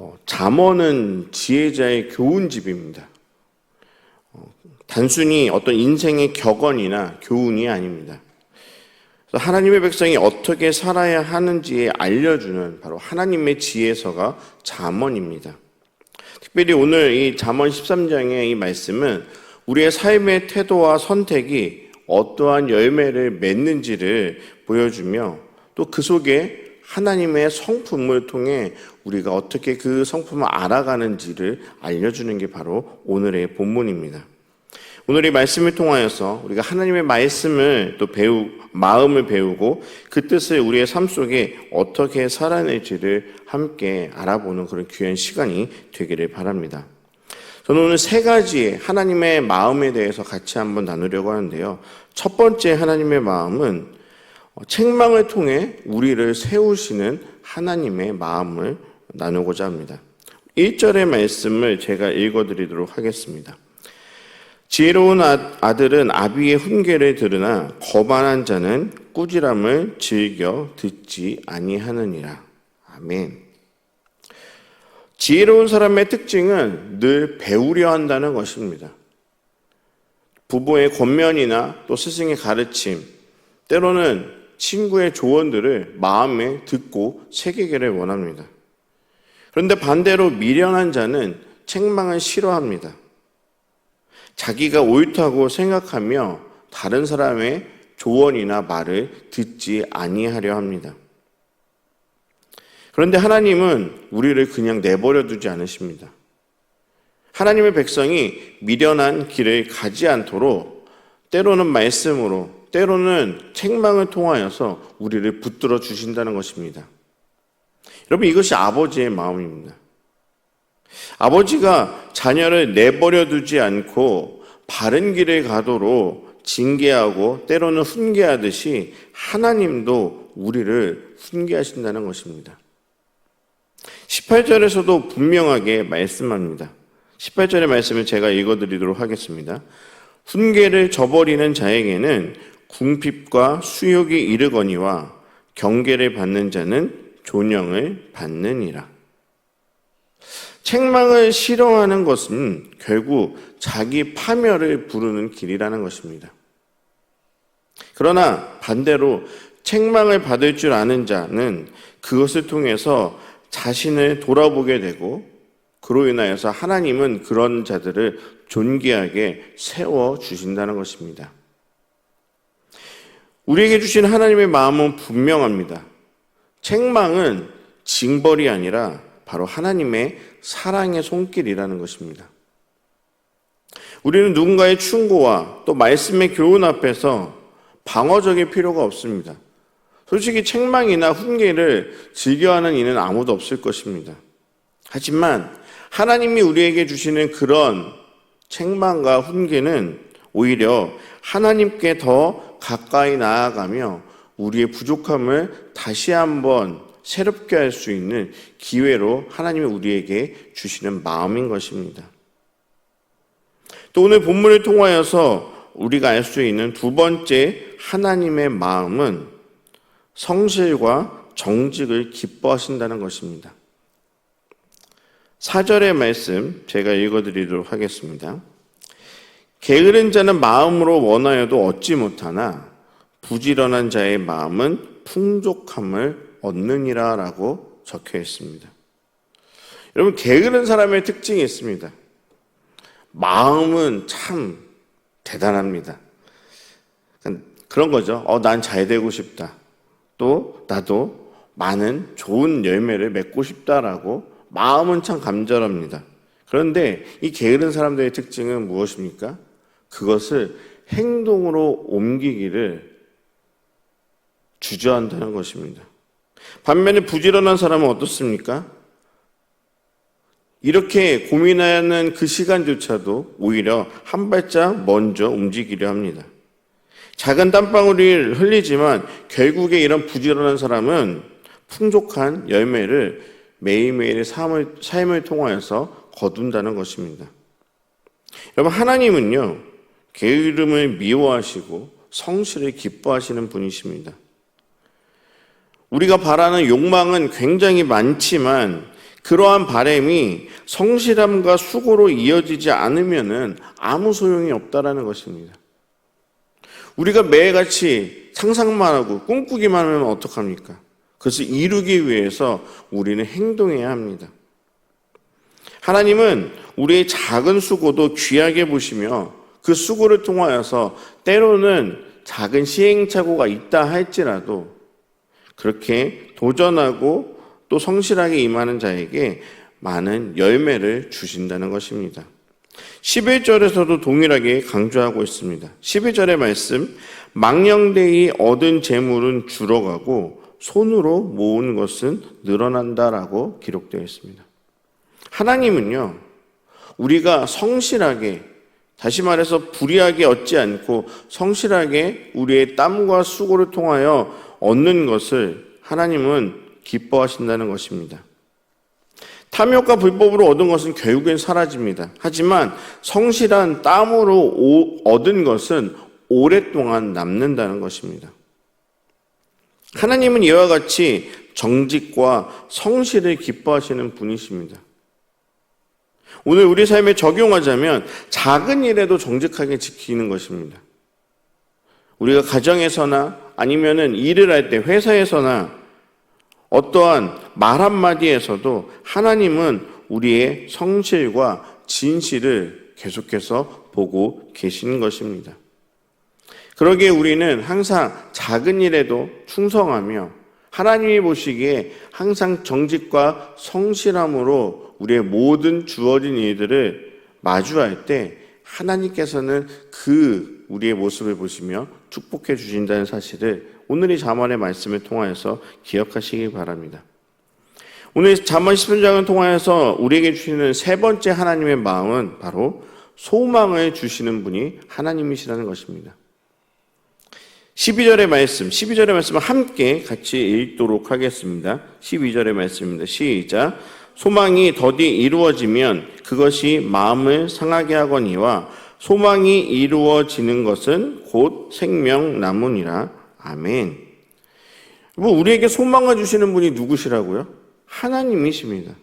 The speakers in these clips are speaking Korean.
어, 잠언은 지혜자의 교훈집입니다. 어, 단순히 어떤 인생의 격언이나 교훈이 아닙니다. 하나님의 백성이 어떻게 살아야 하는지에 알려주는 바로 하나님의 지혜서가 잠언입니다. 특별히 오늘 이 잠언 13장의 이 말씀은 우리의 삶의 태도와 선택이 어떠한 열매를 맺는지를 보여주며 또 그 속에 하나님의 성품을 통해 우리가 어떻게 그 성품을 알아가는지를 알려주는 게 바로 오늘의 본문입니다. 오늘 이 말씀을 통하여서 우리가 하나님의 말씀을 또 배우, 마음을 배우고 그 뜻을 우리의 삶 속에 어떻게 살아낼지를 함께 알아보는 그런 귀한 시간이 되기를 바랍니다. 저는 오늘 세 가지의 하나님의 마음에 대해서 같이 한번 나누려고 하는데요. 첫 번째 하나님의 마음은 책망을 통해 우리를 세우시는 하나님의 마음을 나누고자 합니다. 1절의 말씀을 제가 읽어드리도록 하겠습니다. 지혜로운 아- 아들은 아비의 훈계를 들으나 거만한 자는 꾸지람을 즐겨 듣지 아니하느니라. 아멘. 지혜로운 사람의 특징은 늘 배우려 한다는 것입니다. 부모의 권면이나 또 스승의 가르침, 때로는 친구의 조언들을 마음에 듣고 새기기를 원합니다. 그런데 반대로 미련한 자는 책망을 싫어합니다. 자기가 옳다고 생각하며 다른 사람의 조언이나 말을 듣지 아니하려 합니다. 그런데 하나님은 우리를 그냥 내버려 두지 않으십니다. 하나님의 백성이 미련한 길을 가지 않도록 때로는 말씀으로, 때로는 책망을 통하여서 우리를 붙들어 주신다는 것입니다. 여러분, 이것이 아버지의 마음입니다. 아버지가 자녀를 내버려 두지 않고 바른 길을 가도록 징계하고 때로는 훈계하듯이 하나님도 우리를 훈계하신다는 것입니다. 18절에서도 분명하게 말씀합니다. 18절의 말씀을 제가 읽어드리도록 하겠습니다. 훈계를 저버리는 자에게는 궁핍과 수욕이 이르거니와 경계를 받는 자는 존영을 받느니라. 책망을 싫어하는 것은 결국 자기 파멸을 부르는 길이라는 것입니다. 그러나 반대로 책망을 받을 줄 아는 자는 그것을 통해서 자신을 돌아보게 되고 그로 인하여서 하나님은 그런 자들을 존귀하게 세워 주신다는 것입니다. 우리에게 주신 하나님의 마음은 분명합니다. 책망은 징벌이 아니라 바로 하나님의 사랑의 손길이라는 것입니다. 우리는 누군가의 충고와 또 말씀의 교훈 앞에서 방어적일 필요가 없습니다. 솔직히 책망이나 훈계를 즐겨하는 이는 아무도 없을 것입니다. 하지만 하나님이 우리에게 주시는 그런 책망과 훈계는 오히려 하나님께 더 가까이 나아가며 우리의 부족함을 다시 한번 새롭게 할 수 있는 기회로 하나님이 우리에게 주시는 마음인 것입니다. 또 오늘 본문을 통하여서 우리가 알 수 있는 두 번째 하나님의 마음은 성실과 정직을 기뻐하신다는 것입니다. 4절의 말씀 제가 읽어드리도록 하겠습니다. 게으른 자는 마음으로 원하여도 얻지 못하나 부지런한 자의 마음은 풍족함을 얻느니라 라고 적혀 있습니다. 여러분, 게으른 사람의 특징이 있습니다. 마음은 참 대단합니다. 그런 거죠. 어, 난 잘 되고 싶다. 또, 나도 많은 좋은 열매를 맺고 싶다라고 마음은 참 감절합니다. 그런데 이 게으른 사람들의 특징은 무엇입니까? 그것을 행동으로 옮기기를 주저한다는 것입니다. 반면에 부지런한 사람은 어떻습니까? 이렇게 고민하는 그 시간조차도 오히려 한 발짝 먼저 움직이려 합니다. 작은 땀방울을 흘리지만 결국에 이런 부지런한 사람은 풍족한 열매를 매일매일의 삶을, 삶을 통하여서 거둔다는 것입니다. 여러분, 하나님은요, 게으름을 미워하시고 성실을 기뻐하시는 분이십니다. 우리가 바라는 욕망은 굉장히 많지만 그러한 바램이 성실함과 수고로 이어지지 않으면은 아무 소용이 없다라는 것입니다. 우리가 매일같이 상상만 하고 꿈꾸기만 하면 어떡합니까? 그것을 이루기 위해서 우리는 행동해야 합니다. 하나님은 우리의 작은 수고도 귀하게 보시며 그 수고를 통하여서 때로는 작은 시행착오가 있다 할지라도 그렇게 도전하고 또 성실하게 임하는 자에게 많은 열매를 주신다는 것입니다. 11절에서도 동일하게 강조하고 있습니다. 12절의 말씀, 망령되이 얻은 재물은 줄어가고 손으로 모은 것은 늘어난다라고 기록되어 있습니다. 하나님은요, 우리가 성실하게, 다시 말해서 불의하게 얻지 않고 성실하게 우리의 땀과 수고를 통하여 얻는 것을 하나님은 기뻐하신다는 것입니다. 탐욕과 불법으로 얻은 것은 결국엔 사라집니다. 하지만 성실한 땀으로 얻은 것은 오랫동안 남는다는 것입니다. 하나님은 이와 같이 정직과 성실을 기뻐하시는 분이십니다. 오늘 우리 삶에 적용하자면 작은 일에도 정직하게 지키는 것입니다. 우리가 가정에서나 아니면은 일을 할 때 회사에서나 어떠한 말 한마디에서도 하나님은 우리의 성실과 진실을 계속해서 보고 계시는 것입니다. 그러기에 우리는 항상 작은 일에도 충성하며 하나님이 보시기에 항상 정직과 성실함으로 우리의 모든 주어진 일들을 마주할 때 하나님께서는 그 우리의 모습을 보시며 축복해 주신다는 사실을 오늘 이 자만의 말씀을 통하여서 기억하시기 바랍니다. 오늘 자만 10분장을 통하여서 우리에게 주시는 세 번째 하나님의 마음은 바로 소망을 주시는 분이 하나님이시라는 것입니다. 12절의 말씀, 12절의 말씀을 함께 같이 읽도록 하겠습니다. 12절의 말씀입니다. 시작. 소망이 더디 이루어지면 그것이 마음을 상하게 하거니와 소망이 이루어지는 것은 곧 생명나무니라. 아멘. 뭐 우리에게 소망을 주시는 분이 누구시라고요? 하나님이십니다.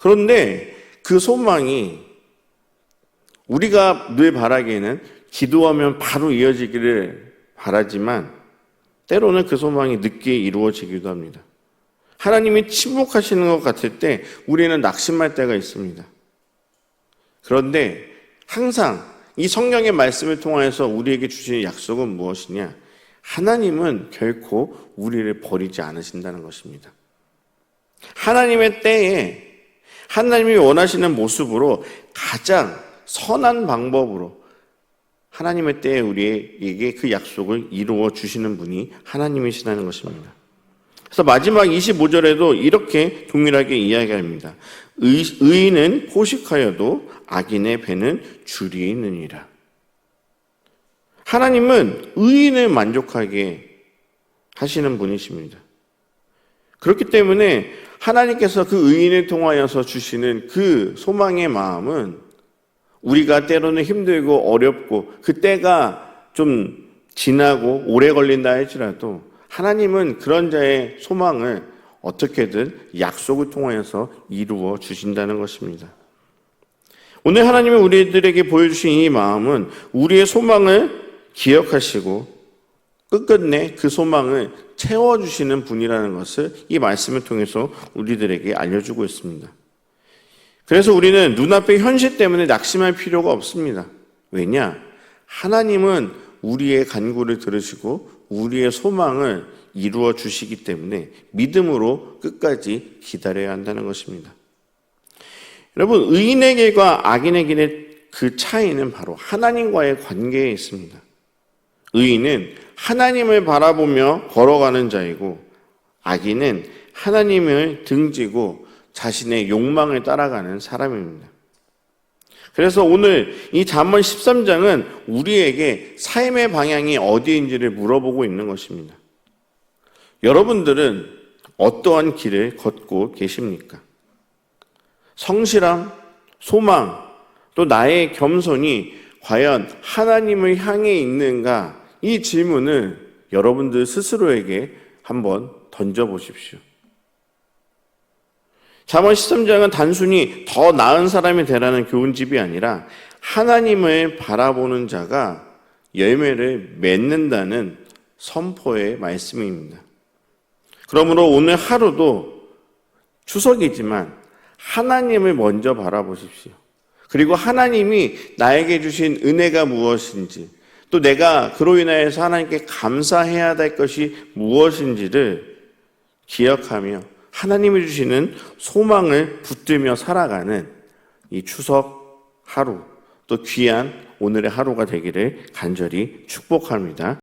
그런데 그 소망이 우리가 늘 바라기에는 기도하면 바로 이어지기를 바라지만 때로는 그 소망이 늦게 이루어지기도 합니다. 하나님이 침묵하시는 것 같을 때 우리는 낙심할 때가 있습니다. 그런데 항상 이 성령의 말씀을 통하여서 우리에게 주시는 약속은 무엇이냐? 하나님은 결코 우리를 버리지 않으신다는 것입니다. 하나님의 때에 하나님이 원하시는 모습으로 가장 선한 방법으로 하나님의 때에 우리에게 그 약속을 이루어 주시는 분이 하나님이시라는 것입니다. 그래서 마지막 25절에도 이렇게 동일하게 이야기합니다. 의, 의인은 포식하여도 악인의 배는 줄이 있느니라. 하나님은 의인을 만족하게 하시는 분이십니다. 그렇기 때문에 하나님께서 그 의인을 통하여서 주시는 그 소망의 마음은 우리가 때로는 힘들고 어렵고 그 때가 좀 지나고 오래 걸린다 할지라도 하나님은 그런 자의 소망을 어떻게든 약속을 통하여서 이루어 주신다는 것입니다. 오늘 하나님이 우리들에게 보여주신 이 마음은 우리의 소망을 기억하시고 끝끝내 그 소망을 채워주시는 분이라는 것을 이 말씀을 통해서 우리들에게 알려주고 있습니다. 그래서 우리는 눈앞의 현실 때문에 낙심할 필요가 없습니다. 왜냐? 하나님은 우리의 간구를 들으시고 우리의 소망을 이루어 주시기 때문에 믿음으로 끝까지 기다려야 한다는 것입니다. 여러분, 의인의 길과 악인의 길의 그 차이는 바로 하나님과의 관계에 있습니다. 의인은 하나님을 바라보며 걸어가는 자이고 악인은 하나님을 등지고 자신의 욕망을 따라가는 사람입니다. 그래서 오늘 이 잠언 13장은 우리에게 삶의 방향이 어디인지를 물어보고 있는 것입니다. 여러분들은 어떠한 길을 걷고 계십니까? 성실함, 소망, 또 나의 겸손이 과연 하나님을 향해 있는가? 이 질문을 여러분들 스스로에게 한번 던져보십시오. 잠언 13장은 단순히 더 나은 사람이 되라는 교훈집이 아니라 하나님을 바라보는 자가 열매를 맺는다는 선포의 말씀입니다. 그러므로 오늘 하루도 추석이지만 하나님을 먼저 바라보십시오. 그리고 하나님이 나에게 주신 은혜가 무엇인지, 또 내가 그로 인하여서 하나님께 감사해야 될 것이 무엇인지를 기억하며 하나님이 주시는 소망을 붙들며 살아가는 이 추석 하루, 또 귀한 오늘의 하루가 되기를 간절히 축복합니다.